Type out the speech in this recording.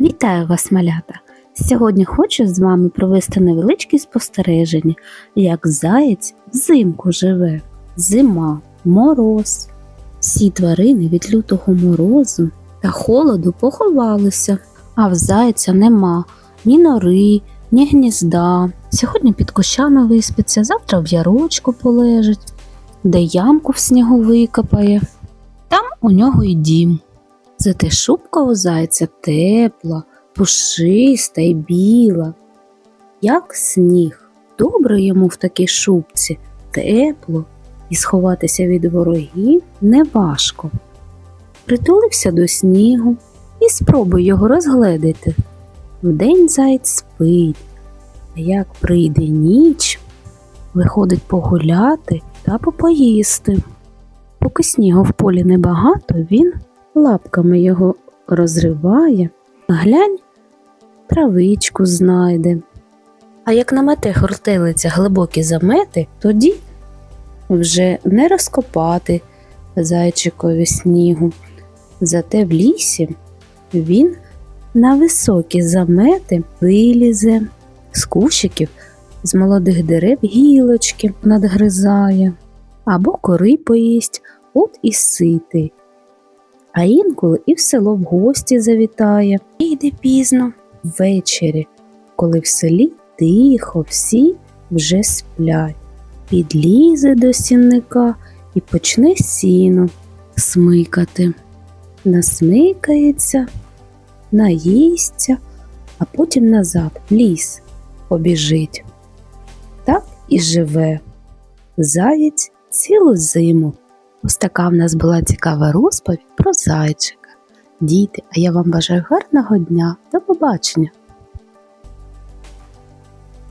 Вітаю вас, малята! Сьогодні хочу з вами провести невеличкі спостереження, як заєць взимку живе. Зима, мороз. Всі тварини від лютого морозу та холоду поховалися, а в зайця нема ні нори, ні гнізда. Сьогодні під кущами виспиться, завтра в ярочку полежить, де ямку в снігу викопає. Там у нього й дім. Зате шубка у зайця тепла, пушиста й біла, як сніг. Добре йому в такій шубці, тепло, і сховатися від ворогів неважко. Притулився до снігу і спробуй його розгледіти. Вдень заєць спить, а як прийде ніч, виходить погуляти та попоїсти. Поки снігу в полі небагато, він лапками його розриває, глянь, травичку знайде. А як намете гортелиця глибокі замети, тоді вже не розкопати зайчикові снігу. Зате в лісі він на високі замети вилізе, з кущиків, з молодих дерев гілочки надгризає, або кори поїсть, от і ситий а інколи і в село в гості завітає, і йде пізно ввечері, коли в селі тихо всі вже сплять, підлізе до сінника і почне сіно смикати. Насмикається, наїсться, а потім назад в ліс побіжить. Так і живе заєць цілу зиму. Ось така в нас була цікава розповідь про зайчика. Діти, а я вам бажаю гарного дня. До побачення!